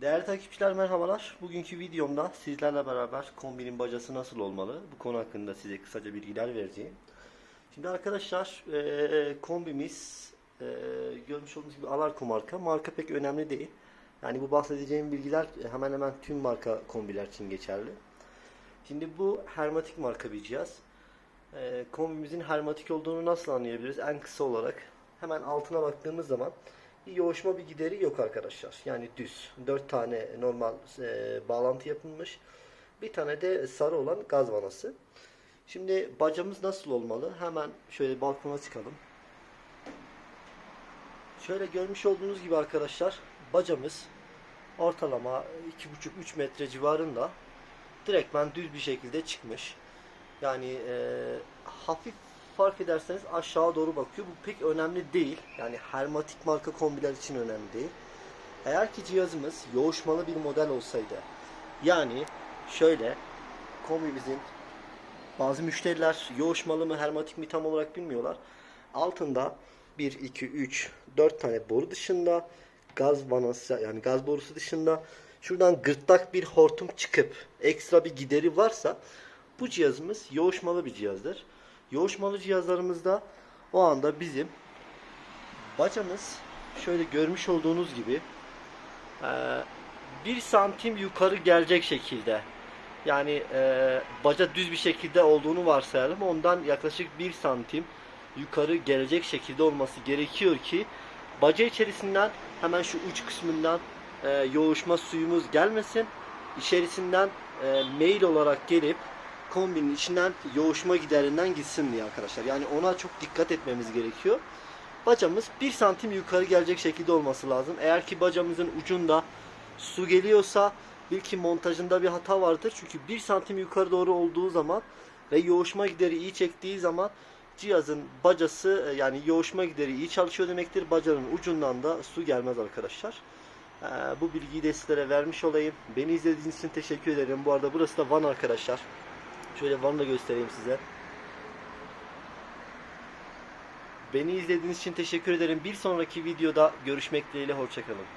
Değerli takipçiler merhabalar. Bugünkü videomda sizlerle beraber kombinin bacası nasıl olmalı? Bu konu hakkında size kısaca bilgiler vereceğim. Şimdi arkadaşlar eee, kombimiz eee, görmüş olduğunuz gibi Alarko marka. Marka pek önemli değil. Yani bu bahsedeceğim bilgiler hemen hemen tüm marka kombiler için geçerli. Şimdi bu hermetik marka bir cihaz. Eee, kombimizin hermetik olduğunu nasıl anlayabiliriz? En kısa olarak hemen altına baktığımız zaman bir yoğuşma bir gideri yok arkadaşlar. Yani düz. 4 tane normal eee, bağlantı yapılmış. Bir tane de sarı olan gaz vanası. Şimdi bacamız nasıl olmalı? Hemen şöyle balkona çıkalım. Şöyle görmüş olduğunuz gibi arkadaşlar bacamız ortalama 2,5-3 metre civarında direktmen düz bir şekilde çıkmış. Yani eee, hafif fark ederseniz aşağı doğru bakıyor. Bu pek önemli değil. Yani hermatik marka kombiler için önemli değil. Eğer ki cihazımız yoğuşmalı bir model olsaydı yani şöyle kombimizin bazı müşteriler yoğuşmalı mı hermatik mi tam olarak bilmiyorlar. Altında 1, 2, 3, 4 tane boru dışında gaz vanası yani gaz borusu dışında şuradan gırtlak bir hortum çıkıp ekstra bir gideri varsa bu cihazımız yoğuşmalı bir cihazdır. Yoğuşmalı cihazlarımızda o anda bizim bacamız şöyle görmüş olduğunuz gibi eee, bir santim yukarı gelecek şekilde yani eee, baca düz bir şekilde olduğunu varsayalım. Ondan yaklaşık bir santim yukarı gelecek şekilde olması gerekiyor ki baca içerisinden hemen şu uç kısmından eee, yoğuşma suyumuz gelmesin. İçerisinden eee, mail olarak gelip kombinin içinden yoğuşma giderinden gitsin diye arkadaşlar. Yani ona çok dikkat etmemiz gerekiyor. Bacamız 1 santim yukarı gelecek şekilde olması lazım. Eğer ki bacamızın ucunda su geliyorsa bil ki montajında bir hata vardır. Çünkü 1 santim yukarı doğru olduğu zaman ve yoğuşma gideri iyi çektiği zaman cihazın bacası e, yani yoğuşma gideri iyi çalışıyor demektir. Bacanın ucundan da su gelmez arkadaşlar. Ee, bu bilgiyi de sizlere vermiş olayım. Beni izlediğiniz için teşekkür ederim. Bu arada burası da Van arkadaşlar. Şöyle Van'ı da göstereyim size. Beni izlediğiniz için teşekkür ederim. Bir sonraki videoda görüşmek dileğiyle. Hoşçakalın.